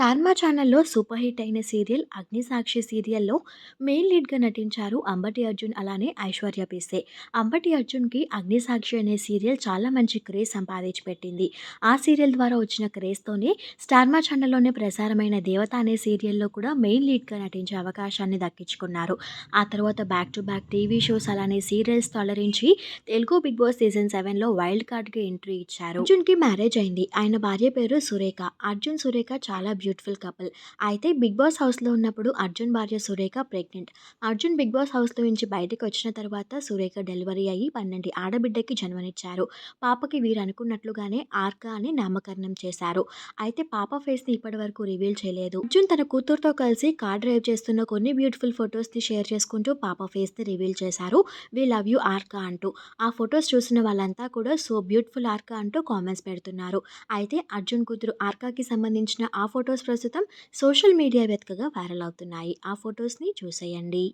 స్టార్మా ఛానల్‌లో super hit అయిన serial 'Agnisakshi' సీరియల్‌లో మెయిన్ లీడ్‌గా నటించారు అంబటి అర్జున్ అలానే ఐశ్వర్య పిసే. అంబటి అర్జున్‌కి 'అగ్నిసాక్షి' అనే సీరియల్ చాలా మంచి క్రేజ్ సంపాదించి పెట్టింది. ఆ సీరియల్ ద్వారా వచ్చిన క్రేజ్‌తోనే స్టార్మా ఛానల్‌లోనే ప్రసారమైన 'దేవత' అనే సీరియల్‌లో కూడా మెయిన్ లీడ్‌గా నటించే అవకాశాన్ని దక్కించుకున్నారు. ఆ తర్వాత back to back TV shows అలానే సీరియల్స్ తొలరించి తెలుగు బిగ్ బాస్ సీజన్ సెవెన్లో వైల్డ్ కార్డ్కి ఎంట్రీ ఇచ్చారు. అర్జున్‌కి మ్యారేజ్ అయింది. ఆయన భార్య పేరు సురేఖ. అర్జున్, సురేఖ చాలా బ్యూటిఫుల్ కపుల్. అయితే బిగ్ బాస్ హౌస్‌లో ఉన్నప్పుడు అర్జున్ భార్య Surekha pregnant. Arjun Bigg Boss హౌస్‌లో నుంచి బయటకు వచ్చిన తర్వాత సురేఖ డెలివరీ అయ్యి పన్నెండు ఆడబిడ్డకి జన్మనిచ్చారు. పాపకి వీరు అనుకున్నట్లుగానే ఆర్క అని నామకరణం చేశారు. అయితే పాప ఫేస్‌ని ఇప్పటివరకు రివీల్ చేయలేదు. అర్జున్ తన కూతురుతో కలిసి కార్ డ్రైవ్ చేస్తున్న కొన్ని బ్యూటిఫుల్ ఫొటోస్ని షేర్ చేసుకుంటూ పాప ఫేస్‌ని రివీల్ చేశారు. వి లవ్ యూ ఆర్క అంటూ. ఆ ఫొటోస్ చూసిన వాళ్ళంతా కూడా సో బ్యూటిఫుల్ ఆర్క అంటూ కామెంట్స్ పెడుతున్నారు. అయితే అర్జున్ కూతురు ఆర్కాకి సంబంధించిన ఆ ఫొటోస్ ఫొటోస్ ప్రస్తుతం సోషల్ మీడియా వేదికగా వైరల్ అవుతున్నాయి. ఆ ఫొటోస్ని చూసేయండి.